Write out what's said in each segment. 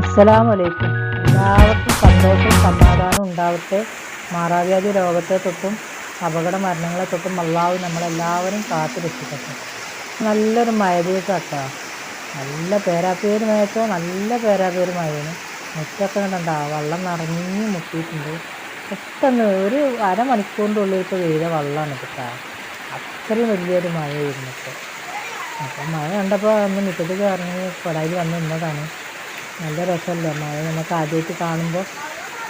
അസ്സലാമു അലൈക്കും എല്ലാവർക്കും സന്തോഷവും സമാധാനവും ഉണ്ടാവട്ടെ. മാറാവ്യാധി രോഗത്തെ തൊട്ടും അപകട മരണങ്ങളെ തൊട്ടും അള്ളാഹു നമ്മളെല്ലാവരും കാത്തു രക്ഷിക്കട്ടെ. നല്ലൊരു മഴ ദിവസമാട്ടോ നല്ല പേരാപ്പേര് മഴയൊക്കെ നല്ല പേരാപ്പേര് മഴയാണ് മുറ്റൊക്കെ കണ്ടാ വെള്ളം നിറഞ്ഞ് മുട്ടിയിട്ടുണ്ട്. പെട്ടെന്ന് ഒരു അരമണിക്കൂറിന്റെ ഉള്ളിൽ ഇപ്പോൾ പെയ്ത വെള്ളമാണ് കേട്ടോ. അത്രയും വലിയൊരു മഴയായിരുന്നു ഇപ്പോൾ. മഴ കണ്ടപ്പോൾ ഒന്ന് മുറ്റത്തേക്ക് ഇറങ്ങി കൊടയിൽ വന്ന് നിന്നതാണ്. നല്ല രസമല്ലേ മഴ? നമുക്ക് ആദ്യമായിട്ട് കാണുമ്പോൾ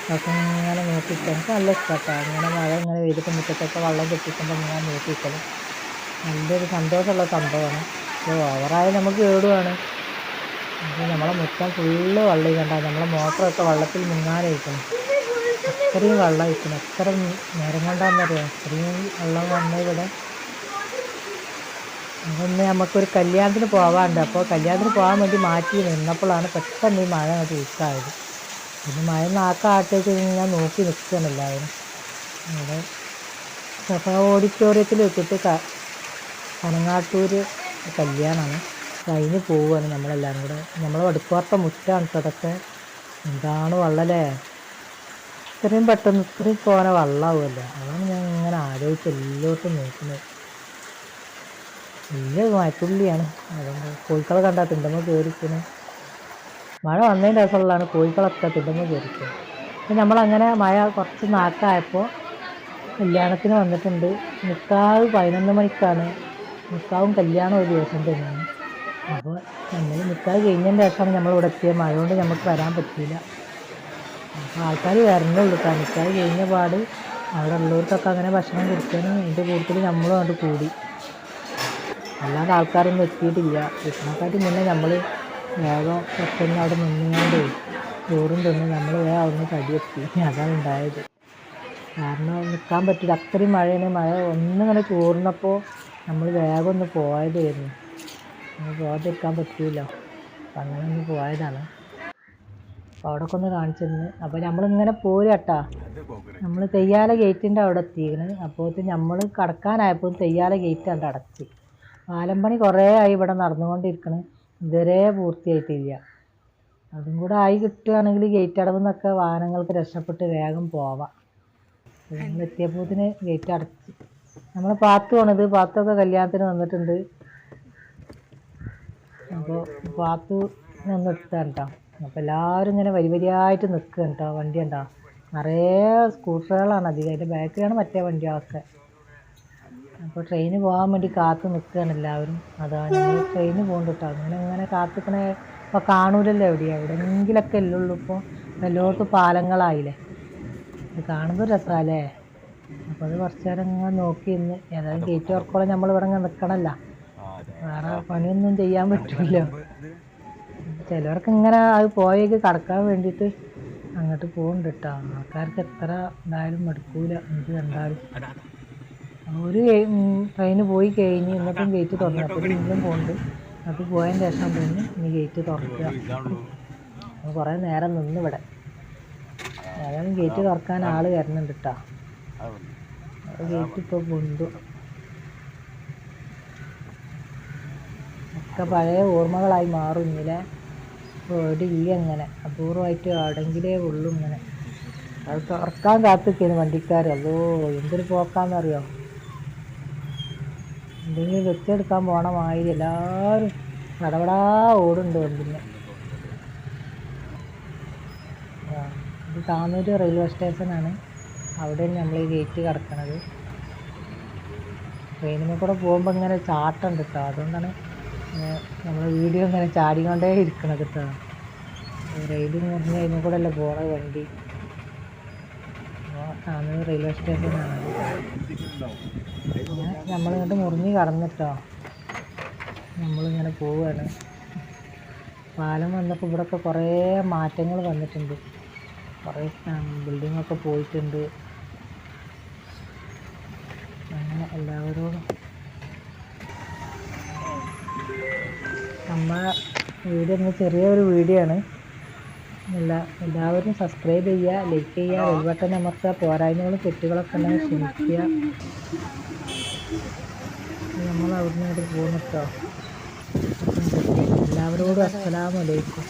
അതൊക്കെ ഇങ്ങനെ നോക്കിയിട്ട് എനിക്ക് നല്ല ഇഷ്ടമാണ് ഇങ്ങനെ മഴ ഇങ്ങനെ പെയ്തിട്ട് മുറ്റത്തൊക്കെ വെള്ളം കെട്ടിക്കുമ്പോൾ ഇങ്ങനെ നോക്കിക്കലും നല്ലൊരു സന്തോഷമുള്ള സംഭവമാണ്. അപ്പോൾ ഓവറായി നമുക്ക് കേടുവാണ്. നമ്മളെ മുറ്റം ഫുള്ള് വെള്ളം കണ്ടാൽ നമ്മളെ മോട്ടറൊക്കെ വെള്ളത്തിൽ മുങ്ങാനായിരിക്കണം. അത്രയും വെള്ളം ഇരിക്കണം. എത്ര നേരം കൊണ്ടാണെന്നറിയാം അത്രയും വെള്ളം വന്ന ഇവിടെ അതൊന്ന് നമുക്കൊരു കല്യാണത്തിന് പോകാറുണ്ട് അപ്പോൾ കല്യാണത്തിന് പോകാൻ വേണ്ടി മാറ്റി നിന്നപ്പോഴാണ് പെട്ടെന്ന് ഈ മഴ അങ്ങോട്ട് ഉച്ചായത് പിന്നെ മഴ നാക്കാട്ടേക്ക് ഞാൻ നോക്കി നിൽക്കുകയാണ് അവിടെ സഭ ഓഡിറ്റോറിയത്തിൽ വെച്ചിട്ട് ക പനങ്ങാട്ടൂർ കല്യാണമാണ്. കഴിഞ്ഞ് പോവുകയാണ് നമ്മളെല്ലാവരും കൂടെ. നമ്മൾ വടുക്കോർത്ത മുറ്റാണ് അതൊക്കെ. എന്താണ് വള്ളല്ലേ ഇത്രയും പെട്ടെന്ന് ഇത്രയും പോന വള്ളാവുമല്ലോ. അതാണ് ഞാൻ ഇങ്ങനെ ആലോചിച്ച് എല്ലായിടത്തും നോക്കുന്നത്. വലിയ മഴത്തുള്ളിയാണ്. അതുകൊണ്ട് കോഴിക്കളെ കണ്ടാൽ തിണ്ടമ്മ കയറിക്കണ് മഴ വന്നതിന്റെ രസമുള്ളതാണ് കോഴിക്കളൊക്കെ തിണ്ടമ്മ കയറിക്കുന്നത് അപ്പം നമ്മളങ്ങനെ മഴ കുറച്ച് നാക്കായപ്പോൾ കല്യാണത്തിന് വന്നിട്ടുണ്ട്. നിക്കാവ് പതിനൊന്ന് മണിക്കാണ്. മുക്കാവും കല്യാണം ഒരു ദിവസം തന്നെയാണ്. അപ്പോൾ നമ്മൾ നിക്കാവ് കഴിഞ്ഞതിന്റെ ശേഷമാണ് നമ്മളിവിടെ എത്തിയത് മഴ കൊണ്ട് നമുക്ക് വരാൻ പറ്റിയില്ല അപ്പോൾ ആൾക്കാർ വരണുള്ളൂ. നിക്കാവ് കഴിഞ്ഞ പാട് അവിടെ ഉള്ളവർക്കൊക്കെ അങ്ങനെ ഭക്ഷണം കൊടുക്കാനും അതിന്റെ കൂട്ടത്തിൽ നമ്മളും അങ്ങോട്ട് കൂടി. അല്ലാതെ ആൾക്കാരൊന്നും എത്തിയിട്ടില്ല. എത്തണക്കാട്ടി മുന്നേ നമ്മൾ വേഗം പെട്ടെന്ന് അവിടെ നിന്നുകൊണ്ട് ചോറും തിന്ന് നമ്മൾ വേഗം അവിടെ നിന്ന് തടിയെത്തി അതാണ് ഉണ്ടായത്. കാരണം നിൽക്കാൻ പറ്റില്ല. അത്രയും മഴയാണ്. മഴ ഒന്നിങ്ങനെ ചോർന്നപ്പോൾ നമ്മൾ വേഗം ഒന്ന് പോയതായിരുന്നു. പോകാതെ നിൽക്കാൻ പറ്റില്ല അപ്പം അങ്ങനെ ഒന്ന് പോയതാണ്. അപ്പോൾ അവിടെ ഒന്ന് കാണിച്ചിരുന്നു അപ്പോൾ നമ്മളിങ്ങനെ പോരാട്ടാ നമ്മൾ തെയ്യാല ഗേറ്റിന്റെ അവിടെ എത്തിയിരുന്നു അപ്പോൾ നമ്മൾ കടക്കാനായപ്പോൾ തെയ്യാല ഗേറ്റ് കണ്ട് അടച്ച്. പാലം പണി കുറേ ആയി ഇവിടെ നടന്നുകൊണ്ടിരിക്കണ്. ഇതുവരെ പൂർത്തിയായിട്ടില്ല. അതും കൂടെ ആയി കിട്ടുകയാണെങ്കിൽ ഗേറ്റ് അടവ് നിന്നൊക്കെ വാഹനങ്ങൾക്ക് രക്ഷപ്പെട്ട് വേഗം പോവാം. നമ്മൾ എത്തിയപ്പോത്തിന് ഗേറ്റ് അടച്ച്. നമ്മൾ പാത്തു പോണത് പാത്തൊക്കെ കല്യാണത്തിന് വന്നിട്ടുണ്ട്. അപ്പോൾ പാത്തു ഒന്ന് എടുത്താണ് കേട്ടോ അപ്പോൾ എല്ലാവരും ഇങ്ങനെ വരി വരിയായിട്ട് നിൽക്കുക കേട്ടോ വണ്ടി ഉണ്ടോ നിറയെ സ്കൂട്ടറുകളാണ് അധികം. അതിന്റെ ബാക്കിലാണ് മറ്റേ വണ്ടികളൊക്കെ അപ്പോൾ ട്രെയിന് പോകാൻ വേണ്ടി കാത്ത് നിൽക്കുകയാണ് എല്ലാവരും. അതാണ് ട്രെയിന് പോകുന്നുണ്ട് കേട്ടോ അങ്ങനെ ഇങ്ങനെ കാത്തിക്കണ ഇപ്പോൾ കാണൂലല്ലോ എവിടെയാണ് എവിടെയെങ്കിലൊക്കെ ഉള്ളൂ ഇപ്പോൾ എല്ലായിടത്തും പാലങ്ങളായില്ലേ. ഇത് കാണുന്നത് രസമല്ലേ അപ്പോൾ അത് കുറച്ച് നേരം ഇങ്ങനെ നോക്കി ഇന്ന് ഏതായാലും ഗേറ്റ് തുറക്കോളം നമ്മൾ ഇവിടെ ഇങ്ങനെ നിൽക്കണമല്ല. വേറെ പണിയൊന്നും ചെയ്യാൻ പറ്റില്ല ചിലവർക്ക് ഇങ്ങനെ അത് പോയേക്ക് കടക്കാൻ വേണ്ടിയിട്ട് അങ്ങോട്ട് പോകുന്നുണ്ട് കേട്ടോ ആൾക്കാർക്ക് എത്ര എന്തായാലും മടുക്കൂല. എന്ത് കണ്ടാലും. ഒരു ട്രെയിന് പോയി കഴിഞ്ഞ് എന്നിട്ടും ഗേറ്റ് തുറന്നു. അപ്പോൾ വീണ്ടും പോകുന്നുണ്ട് അത് പോയതിന് ശേഷം പിന്നെ ഇനി ഗേറ്റ് തുറക്കുക. കുറേ നേരം നിന്ന് ഇവിടെ. ഏതായാലും ഗേറ്റ് തുറക്കാൻ ആൾ വരുന്നുണ്ട് കേട്ടോ ഗേറ്റ് ഇപ്പോൾ പൊന്തു. ഒക്കെ പഴയ ഓർമ്മകളായി മാറും ഇങ്ങനെ. ഇല്ല അങ്ങനെ അപൂർവമായിട്ട് ആടെങ്കിലേ ഉള്ളൂ ഇങ്ങനെ. അത് തുറക്കാൻ കാത്തിക്കുന്നു വണ്ടിക്കാർ അതോ എന്തൊരു പോക്കാന്നറിയോ? എന്തെങ്കിലും വെച്ചെടുക്കാൻ പോണ മാതിരി എല്ലാവരും നടപടാ ഓടുണ്ട് ആ, ഇത് താന്നൂര് റെയിൽവേ സ്റ്റേഷനാണ്. അവിടെ നമ്മൾ ഈ ഗേറ്റ് കിടക്കണത്. ട്രെയിനിൽ കൂടെ പോകുമ്പോൾ ഇങ്ങനെ ചാട്ടുണ്ട് കേട്ടോ അതുകൊണ്ടാണ് നമ്മൾ വീഡിയോ ഇങ്ങനെ ചാടിക്കൊണ്ടേ ഇരിക്കണത് കേട്ടോ റെയിൽ മുറിഞ്ഞ് അതിനും കൂടെ അല്ലേ പോണത് വണ്ടി. താന്നൂർ റെയിൽവേ സ്റ്റേഷനാണ് നമ്മളിങ്ങോട്ട് മുറിഞ്ഞ് കടന്നിട്ടോ. നമ്മളിങ്ങനെ പോവുകയാണ് പാലം വന്നപ്പോൾ ഇവിടെയൊക്കെ കുറേ മാറ്റങ്ങൾ വന്നിട്ടുണ്ട്. കുറേ ബിൽഡിങ്ങൊക്കെ പോയിട്ടുണ്ട്. അങ്ങനെ എല്ലാവരോടും നമ്മ വീഡിയോ ചെറിയൊരു വീഡിയോ ആണ് എല്ലാ എല്ലാവരും സബ്സ്ക്രൈബ് ചെയ്യുക ലൈക്ക് ചെയ്യുക ബെൽബട്ടൺ അമർത്തുക പോരായ്മകളും തെറ്റുകളൊക്കെ ഉണ്ടെങ്കിൽ ക്ഷമിക്കുക. നമ്മൾ അവിടുന്ന് ഇങ്ങോട്ട് പോകുന്നു കേട്ടോ എല്ലാവരോടും അസ്സലാമു അലൈക്കും.